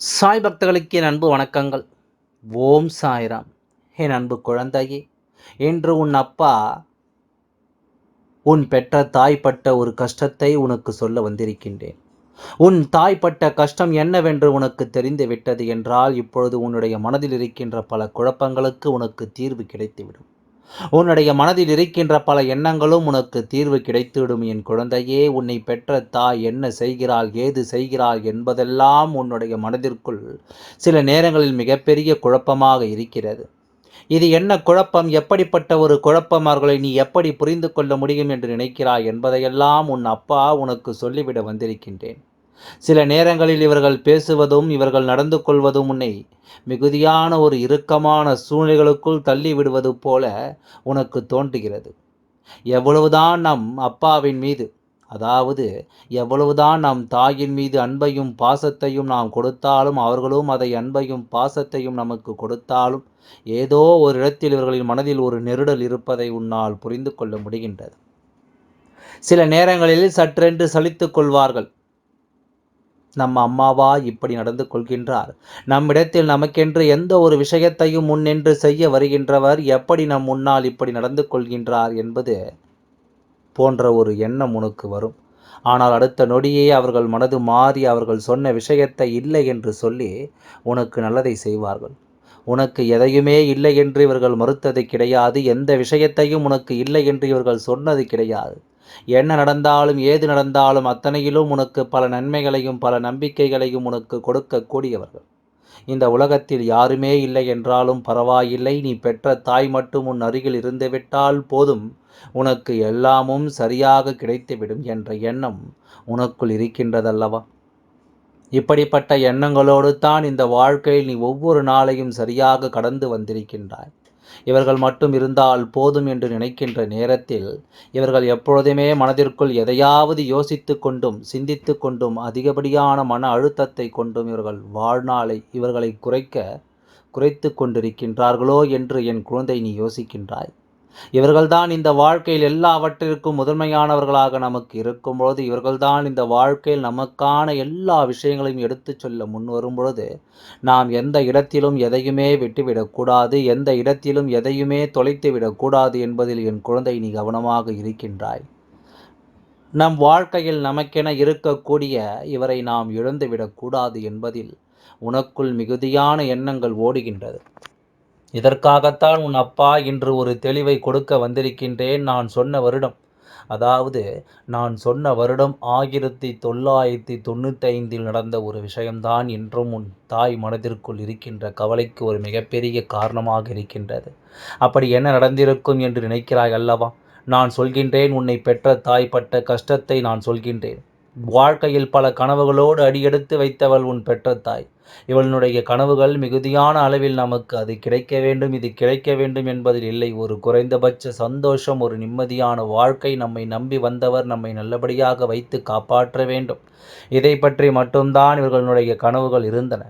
சாய் பக்தர்களுக்கு என் அன்பு வணக்கங்கள். ஓம் சாய்ராம். என் அன்பு குழந்தையே இன்று உன் அப்பா உன் பெற்ற தாய் பட்ட ஒரு கஷ்டத்தை உனக்கு சொல்ல வந்திருக்கின்றேன். உன் தாய் பட்ட கஷ்டம் என்னவென்று உனக்கு தெரிந்து விட்டது என்றால் இப்பொழுது உன்னுடைய மனதில் இருக்கின்ற பல குழப்பங்களுக்கு உனக்கு தீர்வு கிடைத்துவிடும். உன்னுடைய மனதில் இருக்கின்ற பல எண்ணங்களும் உனக்கு தீர்வு கிடைத்துவிடும் என் குழந்தையே உன்னை பெற்ற தாய் என்ன செய்கிறாள் ஏது செய்கிறாள் என்பதெல்லாம் உன்னுடைய மனதிற்குள் சில நேரங்களில் மிகப்பெரிய குழப்பமாக இருக்கிறது. இது என்ன குழப்பம்? எப்படிப்பட்ட ஒரு குழப்பமார்களை நீ எப்படி புரிந்து கொள்ள முடியும் என்று நினைக்கிறாய் என்பதையெல்லாம் உன் அப்பா உனக்கு சொல்லிவிட வந்திருக்கின்றேன். சில நேரங்களில் இவர்கள் பேசுவதும் இவர்கள் நடந்து கொள்வதும் உன்னை மிகுதியான ஒரு இறுக்கமான சூழ்நிலைகளுக்குள் தள்ளிவிடுவது போல உனக்கு தோன்றுகிறது. எவ்வளவுதான் நம் அப்பாவின் மீது அதாவது எவ்வளவுதான் நம் தாயின் மீது அன்பையும் பாசத்தையும் நாம் கொடுத்தாலும் அவர்களும் அதை அன்பையும் பாசத்தையும் நமக்கு கொடுத்தாலும் ஏதோ ஒரு இடத்தில் இவர்களின் மனதில் ஒரு நெருடல் இருப்பதை உன்னால் புரிந்து கொள்ள முடிகின்றது. சில நேரங்களில் சற்றென்று சலித்துக் கொள்வார்கள். நம்ம அம்மாவா இப்படி நடந்து கொள்கின்றார். நம்மிடத்தில் நமக்கென்று எந்த ஒரு விஷயத்தையும் முன்னின்று செய்ய வருகின்றவர் எப்படி நம் முன்னால் இப்படி நடந்து கொள்கின்றார் என்பது போன்ற ஒரு எண்ணம் உனக்கு வரும். ஆனால் அடுத்த நொடியே அவர்கள் மனது மாறி அவர்கள் சொன்ன விஷயத்தை இல்லை என்று சொல்லி உனக்கு நல்லதை செய்வார்கள். உனக்கு எதையுமே இல்லை என்று இவர்கள் மறுத்தது கிடையாது. எந்த விஷயத்தையும் உனக்கு இல்லை என்று இவர்கள் சொன்னது கிடையாது. என்ன நடந்தாலும் ஏது நடந்தாலும் அத்தனையிலும் உனக்கு பல நன்மைகளையும் பல நம்பிக்கைகளையும் உனக்கு கொடுக்கக்கூடியவர்கள். இந்த உலகத்தில் யாருமே இல்லை என்றாலும் பரவாயில்லை. நீ பெற்ற தாய் மட்டும் உன் அருகில் இருந்துவிட்டால் போதும். உனக்கு எல்லாமும் சரியாக கிடைத்துவிடும் என்ற எண்ணம் உனக்குள் இருக்கின்றதல்லவா? இப்படிப்பட்ட எண்ணங்களோடு தான் இந்த வாழ்க்கையில் நீ ஒவ்வொரு நாளையும் சரியாக கடந்து வந்திருக்கின்றாய். இவர்கள் மட்டும் இருந்தால் போதும் என்று நினைக்கின்ற நேரத்தில் இவர்கள் எப்பொழுதுமே மனதிற்குள் எதையாவது யோசித்து கொண்டும் சிந்தித்து கொண்டும் அதிகப்படியான மன அழுத்தத்தை கொண்டும் இவர்கள் வாழ்நாளை இவர்களை குறைக்க குறைத்து கொண்டிருக்கின்றார்களோ என்று என் குழந்தை நீ யோசிக்கின்றாய். இவர்கள்தான் இந்த வாழ்க்கையில் எல்லாவற்றிற்கும் முதன்மையானவர்களாக நமக்கு இருக்கும்பொழுது இவர்கள்தான் இந்த வாழ்க்கையில் நமக்கான எல்லா விஷயங்களையும் எடுத்துச் சொல்ல முன் வரும்பொழுது நாம் எந்த இடத்திலும் எதையுமே விட்டுவிடக்கூடாது எந்த இடத்திலும் எதையுமே தொலைத்து விடக்கூடாது என்பதில் என் குழந்தை நீ கவனமாக இருக்கின்றாய். நம் வாழ்க்கையில் நமக்கென இருக்கக்கூடிய இவரை நாம் இழந்துவிடக்கூடாது என்பதில் உனக்குள் மிகுதியான எண்ணங்கள் ஓடுகின்றது. இதற்காகத்தான் உன் அப்பா இன்று ஒரு தெளிவை கொடுக்க வந்திருக்கின்றேன் நான் சொன்ன வருடம். அதாவது நான் சொன்ன வருடம் ஆயிரத்தி தொள்ளாயிரத்தி தொண்ணூத்தைந்தில் நடந்த ஒரு விஷயம்தான் இன்றும் உன் தாய் மனதிற்குள் இருக்கின்ற கவலைக்கு ஒரு மிகப்பெரிய காரணமாக இருக்கின்றது. அப்படி என்ன நடந்திருக்கும் என்று நினைக்கிறாய் அல்லவா? நான் சொல்கின்றேன் உன்னை பெற்ற தாய் பட்ட கஷ்டத்தை நான் சொல்கின்றேன். வாழ்க்கையில் பல கனவுகளோடு அடியெடுத்து வைத்தவள் உன் பெற்ற தாய். இவளுடைய கனவுகள் மிகுதியான அளவில் நமக்கு அது கிடைக்க வேண்டும் இது கிடைக்க வேண்டும் என்பதில் இல்லை. ஒரு குறைந்தபட்ச சந்தோஷம் ஒரு நிம்மதியான வாழ்க்கை நம்மை நம்பி வந்தவர் நம்மை நல்லபடியாக வைத்து காப்பாற்ற வேண்டும். இதை பற்றி மட்டும்தான் இவர்களுடைய கனவுகள் இருந்தன.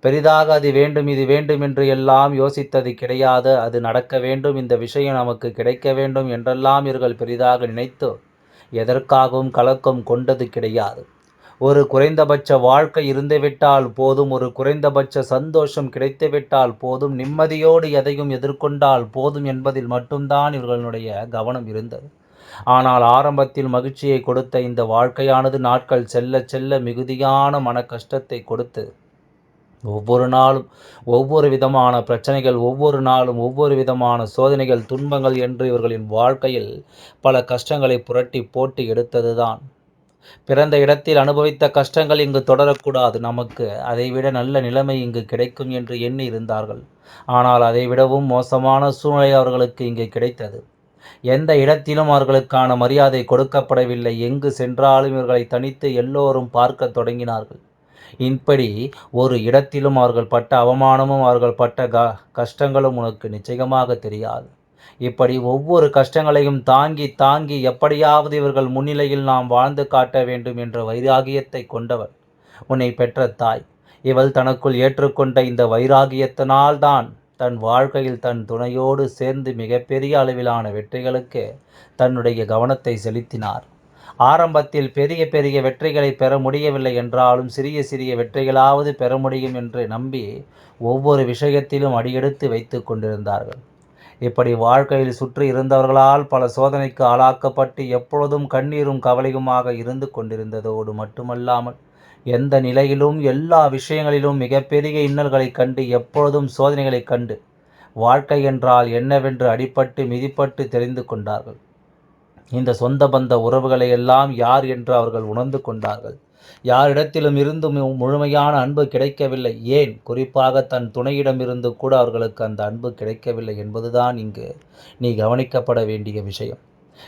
பெரிதாக அது வேண்டும் இது வேண்டும் என்று எல்லாம் யோசித்தது கிடையாது. அது நடக்க வேண்டும் இந்த விஷயம் நமக்கு கிடைக்க வேண்டும் என்றெல்லாம் இவர்கள் பெரிதாக நினைத்து எதற்காகவும் கலக்கம் கொண்டது கிடையாது. ஒரு குறைந்தபட்ச வாழ்க்கை இருந்துவிட்டால் போதும் ஒரு குறைந்தபட்ச சந்தோஷம் கிடைத்துவிட்டால் போதும் நிம்மதியோடு எதையும் எதிர்கொண்டால் போதும் என்பதில் மட்டும்தான் இவர்களுடைய கவனம் இருந்தது. ஆனால் ஆரம்பத்தில் மகிழ்ச்சியை கொடுத்த இந்த வாழ்க்கையானது நாட்கள் செல்ல செல்ல மிகுதியான மன கஷ்டத்தை கொடுத்து ஒவ்வொரு நாளும் ஒவ்வொரு விதமான பிரச்சனைகள் ஒவ்வொரு நாளும் ஒவ்வொரு விதமான சோதனைகள் துன்பங்கள் என்று இவர்களின் வாழ்க்கையில் பல கஷ்டங்களை புரட்டி போட்டு எடுத்ததுதான். பிறந்த இடத்தில் அனுபவித்த கஷ்டங்கள் இங்கு தொடரக்கூடாது நமக்கு. அதைவிட நல்ல நிலைமை இங்கு கிடைக்கும் என்று எண்ணி இருந்தார்கள். ஆனால் அதைவிடவும் மோசமான சூழ்நிலை அவர்களுக்கு இங்கே கிடைத்தது. எந்த இடத்திலும் அவர்களுக்கான மரியாதை கொடுக்கப்படவில்லை. எங்கு சென்றாலும் இவர்களை தனித்து எல்லோரும் பார்க்க தொடங்கினார்கள். இப்படி ஒரு இடத்திலும் அவர்கள் பட்ட அவமானமும் அவர்கள் பட்ட க கஷ்டங்களும் உனக்கு நிச்சயமாக தெரியாது. இப்படி ஒவ்வொரு கஷ்டங்களையும் தாங்கி தாங்கி எப்படியாவது இவர்கள் முன்னிலையில் நாம் வாழ்ந்து காட்ட வேண்டும் என்ற வைராகியத்தை கொண்டவள் உன்னை பெற்ற தாய். இவள் தனக்குள் ஏற்றுக்கொண்ட இந்த வைராகியத்தினால்தான் தன் வாழ்க்கையில் தன் துணையோடு சேர்ந்து மிகப்பெரிய அளவிலான வெற்றிகளுக்கு தன்னுடைய கவனத்தை செலுத்தினார். ஆரம்பத்தில் பெரிய பெரிய வெற்றிகளை பெற முடியவில்லை என்றாலும் சிறிய சிறிய வெற்றிகளாவது பெற முடியும் என்று நம்பி ஒவ்வொரு விஷயத்திலும் அடியெடுத்து வைத்து கொண்டிருந்தார்கள். இப்படி வாழ்க்கையில் சுற்றி இருந்தவர்களால் பல சோதனைக்கு ஆளாக்கப்பட்டு எப்பொழுதும் கண்ணீரும் கவலையுமாக இருந்து கொண்டிருந்ததோடு மட்டுமல்லாமல் எந்த நிலையிலும் எல்லா விஷயங்களிலும் மிகப்பெரிய இன்னல்களைக் கண்டு எப்பொழுதும் சோதனைகளைக் கண்டு வாழ்க்கை என்றால் என்னவென்று அடிப்பட்டு மிதிப்பட்டு தெரிந்து கொண்டார்கள். இந்த சொந்த பந்த உறவுகளை எல்லாம் யார் என்று அவர்கள் உணர்ந்து கொண்டார்கள். யாரிடத்திலும் இருந்து முழுமையான அன்பு கிடைக்கவில்லை. ஏன்? குறிப்பாக தன் துணையிடமிருந்து கூட அவர்களுக்கு அந்த அன்பு கிடைக்கவில்லை என்பதுதான் இங்கு நீ கவனிக்கப்பட வேண்டிய விஷயம்.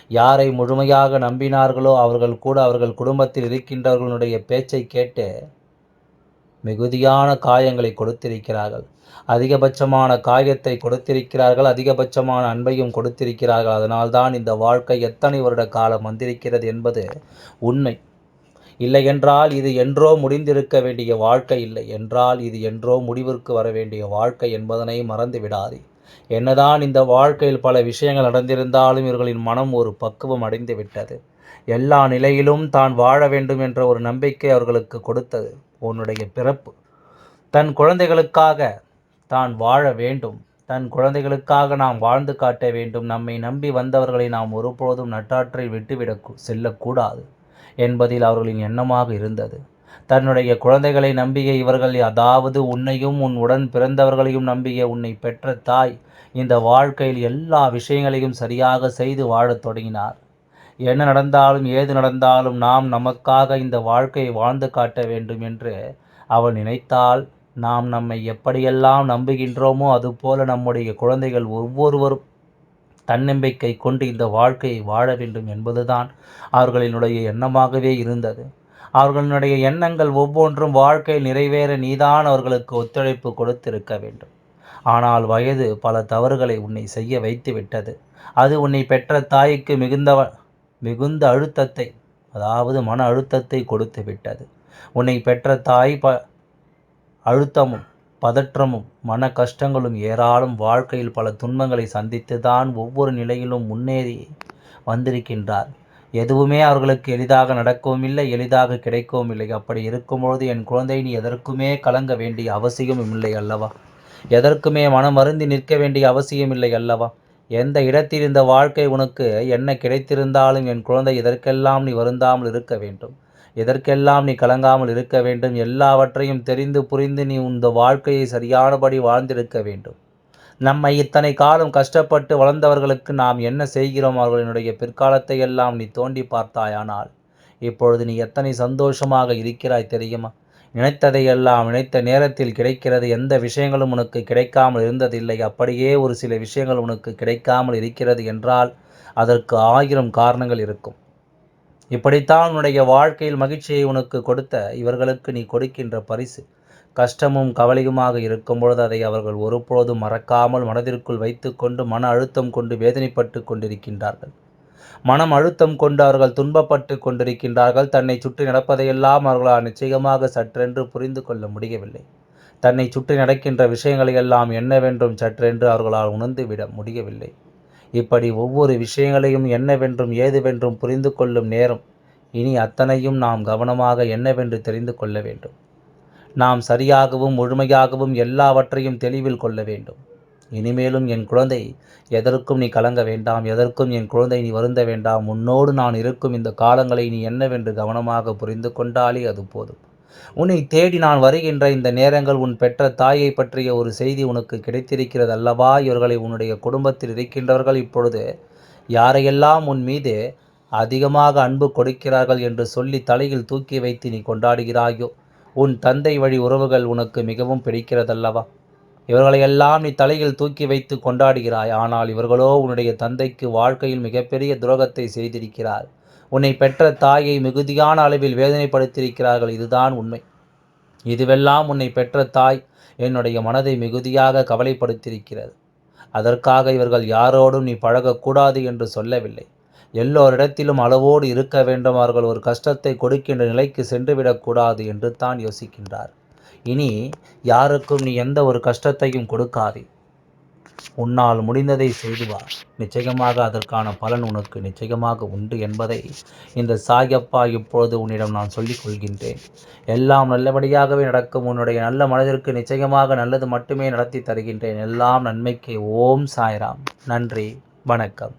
யாரை முழுமையாக நம்பினார்களோ அவர்கள் கூட அவர்கள் குடும்பத்தில் இருக்கின்றவர்களுடைய பேச்சை கேட்டு மிகுதியான காயங்களை கொடுத்திருக்கிறார்கள். அதிகபட்சமான காயத்தை கொடுத்திருக்கிறார்கள் அதிகபட்சமான அன்பையும் கொடுத்திருக்கிறார்கள். அதனால்தான் இந்த வாழ்க்கை எத்தனை வருட காலம் வந்திருக்கிறது என்பது உண்மை. இல்லை என்றால் இது என்றோ முடிந்திருக்க வேண்டிய வாழ்க்கை இல்லை. என்றால் இது என்றோ முடிவிற்கு வர வேண்டிய வாழ்க்கை என்பதனை மறந்து விடாதே என்னதான் இந்த வாழ்க்கையில் பல விஷயங்கள் நடந்திருந்தாலும் இவர்களின் மனம் ஒரு பக்குவம் அடைந்து விட்டது எல்லா நிலையிலும் தான் வாழ வேண்டும் என்ற ஒரு நம்பிக்கை அவர்களுக்கு கொடுத்தது. உன்னுடைய பிறப்பு. தன் குழந்தைகளுக்காக தான் வாழ வேண்டும். தன் குழந்தைகளுக்காக நாம் வாழ்ந்து காட்ட வேண்டும். நம்மை நம்பி வந்தவர்களை நாம் ஒருபோதும் நட்டாற்றை விட்டுவிட செல்லக்கூடாது என்பதில் அவர்களின் எண்ணமாக இருந்தது. தன்னுடைய குழந்தைகளை நம்பிய இவர்கள் அதாவது உன்னையும் உன் உடன் பிறந்தவர்களையும் நம்பிய உன்னை பெற்ற தாய் இந்த வாழ்க்கையில் எல்லா விஷயங்களையும் சரியாக செய்து வாழத் தொடங்கினார். என்ன நடந்தாலும் ஏது நடந்தாலும் நாம் நமக்காக இந்த வாழ்க்கையை வாழ்ந்து காட்ட வேண்டும் என்று அவள் நினைத்தால் நாம் நம்மை எப்படியெல்லாம் நம்புகின்றோமோ அதுபோல நம்முடைய குழந்தைகள் ஒவ்வொருவரும் தன்னம்பிக்கை கொண்டு இந்த வாழ்க்கையை வாழ வேண்டும் என்பதுதான் அவர்களினுடைய எண்ணமாகவே இருந்தது. அவர்களுடைய எண்ணங்கள் ஒவ்வொன்றும் வாழ்க்கையில் நிறைவேற நீதான் அவர்களுக்கு ஒத்துழைப்பு கொடுத்திருக்க வேண்டும். ஆனால் வயது பல தவறுகளை உன்னை செய்ய வைத்து விட்டது அது உன்னை பெற்ற தாய்க்கு மிகுந்த மிகுந்த அழுத்தத்தை அதாவது மன அழுத்தத்தை கொடுத்து விட்டது. உன்னை பெற்ற தாய் ப அழுத்தமும் பதற்றமும் மன கஷ்டங்களும் ஏராளம் வாழ்க்கையில் பல துன்பங்களை சந்தித்து தான் ஒவ்வொரு நிலையிலும் முன்னேறி வந்திருக்கின்றார். எதுவுமே அவர்களுக்கு எளிதாக நடக்கவும் இல்லை எளிதாக கிடைக்கவும் இல்லை. அப்படி இருக்கும்பொழுது என் குழந்தை நீ எதற்குமே கலங்க வேண்டிய அவசியமும் இல்லை அல்லவா? எதற்குமே மனம் வருந்தி நிற்க வேண்டிய அவசியம் இல்லை அல்லவா? எந்த இடத்தில் இந்த வாழ்க்கை உனக்கு என்ன கிடைத்திருந்தாலும் என் குழந்தை இதற்கெல்லாம் நீ வருந்தாமல் இருக்க வேண்டும். இதற்கெல்லாம் நீ கலங்காமல் இருக்க வேண்டும். எல்லாவற்றையும் தெரிந்து புரிந்து நீ இந்த வாழ்க்கையை சரியானபடி வாழ்ந்திருக்க வேண்டும். நம்மை இத்தனை காலம் கஷ்டப்பட்டு வளர்ந்தவர்களுக்கு நாம் என்ன செய்கிறோம்? அவர்களினுடைய பிற்காலத்தை எல்லாம் நீ தோண்டி பார்த்தாயானால் இப்பொழுது நீ எத்தனை சந்தோஷமாக இருக்கிறாய் தெரியுமா? நினைத்ததையெல்லாம் நினைத்த நேரத்தில் கிடைக்கிறது எந்த விஷயங்களும் உனக்கு கிடைக்காமல் இருந்ததில்லை. அப்படியே ஒரு சில விஷயங்கள் உனக்கு கிடைக்காமல் இருக்கிறது என்றால் அதற்கு ஆயிரம் காரணங்கள் இருக்கும். இப்படித்தான் உன்னுடைய வாழ்க்கையில் மகிழ்ச்சியை உனக்கு கொடுத்த இவர்களுக்கு நீ கொடுக்கின்ற பரிசு. கஷ்டமும் கவலையுமாக இருக்கும் பொழுது அதை அவர்கள் ஒருபொழுதும் மறக்காமல் மனதிற்குள் வைத்துக்கொண்டு மன அழுத்தம் கொண்டு வேதனைப்பட்டு கொண்டிருக்கின்றார்கள். மனம் அழுத்தம் கொண்டு அவர்கள் துன்பப்பட்டு கொண்டிருக்கின்றார்கள். தன்னை சுற்றி நடப்பதையெல்லாம் அவர்களால் நிச்சயமாக சற்றென்று புரிந்து கொள்ள முடியவில்லை. தன்னை சுற்றி நடக்கின்ற விஷயங்களையெல்லாம் என்னவென்றும் சற்றென்று அவர்களால் உணர்ந்துவிட முடியவில்லை. இப்படி ஒவ்வொரு விஷயங்களையும் என்னவென்றும் ஏதுவென்றும் புரிந்து கொள்ளும் நேரம். இனி அத்தனையும் நாம் கவனமாக என்னவென்று தெரிந்து கொள்ள வேண்டும். நாம் சரியாகவும் முழுமையாகவும் எல்லாவற்றையும் தெளிவில் கொள்ள வேண்டும். இனிமேலும் என் குழந்தை எதற்கும் நீ கலங்க வேண்டாம் எதற்கும் என் குழந்தை நீ வருந்த வேண்டாம். உன்னோடு நான் இருக்கும் இந்த காலங்களை நீ என்னவென்று கவனமாக புரிந்து கொண்டாலே அது போதும். உன்னை தேடி நான் வருகின்ற இந்த நேரங்கள் உன் பெற்ற தாயை பற்றிய ஒரு செய்தி உனக்கு கிடைத்திருக்கிறது அல்லவா? இவர்களை உன்னுடைய குடும்பத்தில் இருக்கின்றவர்கள் இப்பொழுது யாரையெல்லாம் உன் மீது அதிகமாக அன்பு கொடுக்கிறார்கள் என்று சொல்லி தலையில் தூக்கி வைத்து நீ கொண்டாடுகிறாயோ? உன் தந்தை வழி உறவுகள் உனக்கு மிகவும் பிடிக்கிறதல்லவா? இவர்களையெல்லாம் நீ தலையில் தூக்கி வைத்து கொண்டாடுகிறாய். ஆனால் இவர்களோ உன்னுடைய தந்தைக்கு வாழ்க்கையில் மிகப்பெரிய துரோகத்தை செய்திருக்கிறார். உன்னை பெற்ற தாயை மிகுதியான அளவில் வேதனைப்படுத்தியிருக்கிறார்கள். இதுதான் உண்மை. இதுவெல்லாம் உன்னை பெற்ற தாய் என்னுடைய மனதை மிகுதியாக கவலைப்படுத்தியிருக்கிறது. அதற்காக இவர்கள் யாரோடும் நீ பழகக்கூடாது என்று சொல்லவில்லை. எல்லோரிடத்திலும் அளவோடு இருக்க வேண்டும். அவர்கள் ஒரு கஷ்டத்தை கொடுக்கின்ற நிலைக்கு சென்றுவிடக்கூடாது என்று தான் யோசிக்கின்றார். இனி யாருக்கும் நீ எந்த ஒரு கஷ்டத்தையும் கொடுக்காதே. உன்னால் முடிந்ததை செய்து வா. நிச்சயமாக அதற்கான பலன் உனக்கு நிச்சயமாக உண்டு என்பதை இந்த சாயப்பா இப்பொழுது உன்னிடம் நான் சொல்லிக் கொள்கின்றேன். எல்லாம் நல்லபடியாகவே நடக்கும். உன்னுடைய நல்ல மனதிற்கு நிச்சயமாக நல்லது மட்டுமே நடத்தி தருகின்றேன். எல்லாம் நன்மைக்கு. ஓம் சாய்ராம். நன்றி. வணக்கம்.